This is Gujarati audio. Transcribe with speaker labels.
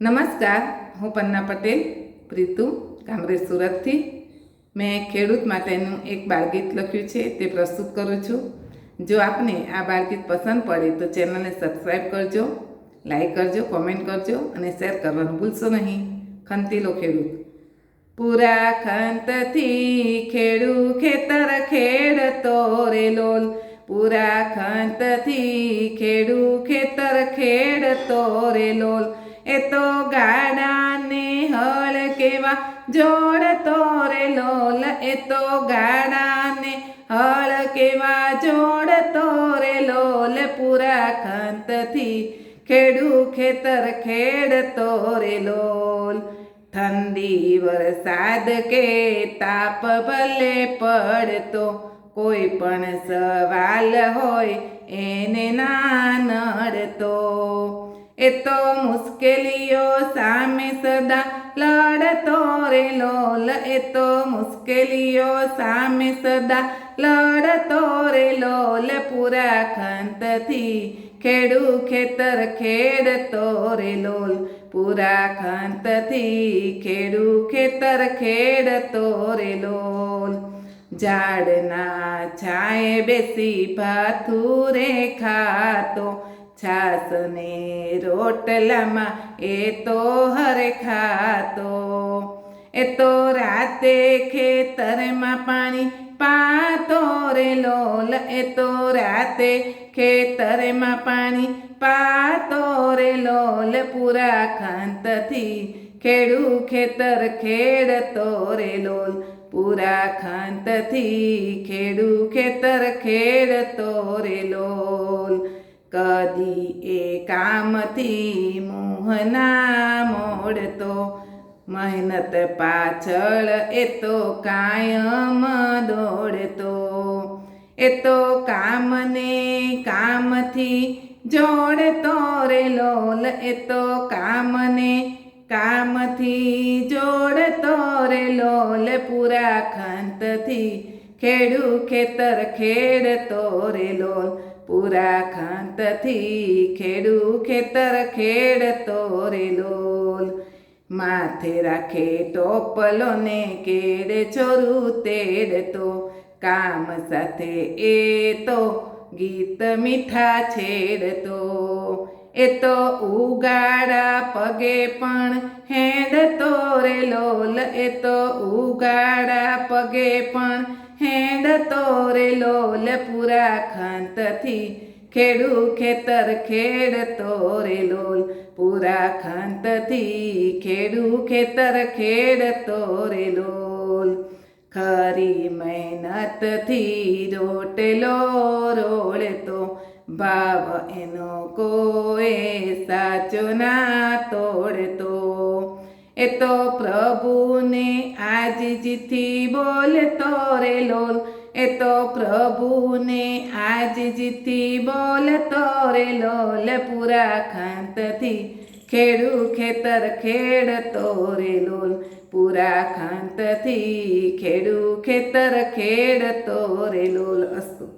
Speaker 1: નમસ્કાર, હું પન્ના પટેલ, પ્રીતુ કામરેજ સુરતથી. મેં ખેડૂત માટેનું એક બાળગીત લખ્યું છે, તે પ્રસ્તુત કરું છું. જો આપને આ બાળગીત પસંદ પડે તો ચેનલને સબસ્ક્રાઈબ કરજો, લાઈક કરજો, કોમેન્ટ કરજો અને શેર કરવાનું ભૂલશો નહીં. ખંતીલો ખેડૂત. પૂરા ખંતથી ખેડૂ ખેતર ખેડતો રે લોલ. પૂરા ખંતથી ખેડૂ ખેતર ખેડતો રે લોલ. એ તો ગાડાને હળ કેવા જોડ તોરે લોલ, એ તો ગાડાને હળ કેવા જોડ તોરે લોલ, પૂરા ખંતથી ખેડું ખેતર ખેડ તોરે લોલ. ઠંડી વરસાદ કે તાપ ભલે પડતો, કોઈ પણ સવાલ હોય એને ના નડતો. એ તો મુશ્કેલીઓ સામે સદા લડતો રે લોલ એ તો મુશ્કેલીઓ સામે સદા લડતો રે લોલ પૂરા ખંતથી ખેડુ ખેતર ખેડતો રે લોલ પૂરા ખંતથી ખેડુ ખેતર ખેડતો રે લોલ ઝાડના છાંએ બેસી ભાથુરે ખાતો છાસને રોટલામાં એ તો હરે ખાતો. એ તો રાતે ખેતરમાં પાણી પાતો રે લોલ. એ તો રાતે ખેતરમાં પાણી પાતો રે લોલ. પૂરા ખાંતથી ખેડૂ ખેતર ખેડતો રે લોલ. પૂરા ખાંતથી ખેડૂ ખેતર ખેડતો રે લોલ. કદી એ કામથી મોહના મોડતો મહેનત પાછળ એ તો કાયમ દોડતો એ તો કામને કામથી જોડતો રે લોલ એ તો કામને કામથી જોડતો રે લોલ પૂરા ખંતથી ખેડૂ ખેતર ખેડતો રે પૂરા ખાંતથી ખેડૂ ખેતર ખેડતો રે લોલ. માથે રાખે ટોપલો ને કેડે છોરું તેડતો કામ સાથે એ તો ગીત મીઠા છેડતો એ તો ઉગાડા પગે પણ હેડતો રે લોલ. એ તો ઉગાડા પગે પણ હેડતો રે લોલ પૂરા ખંતથી. ખેડૂ ખેતર, ખેડ રે લોલ પૂરા ખંતથી. ખેડૂ ખેતર, ખેડ રે લોલ ખરી મહેનતથી. રોટલો રોળતો ભાવ એનો કોઈ સાચો ના તોડતો. એ તો પ્રભુને આજથી બોલતો રે લોલ. એ તો પ્રભુને આજથી બોલતો રે લોલ. પૂરા ખંતથી ખેડૂ ખેતર ખેડતો રે લોલ. પૂરા ખંતથી ખેડૂ ખેતર ખેડતો રે લોલ. અસ્તુ.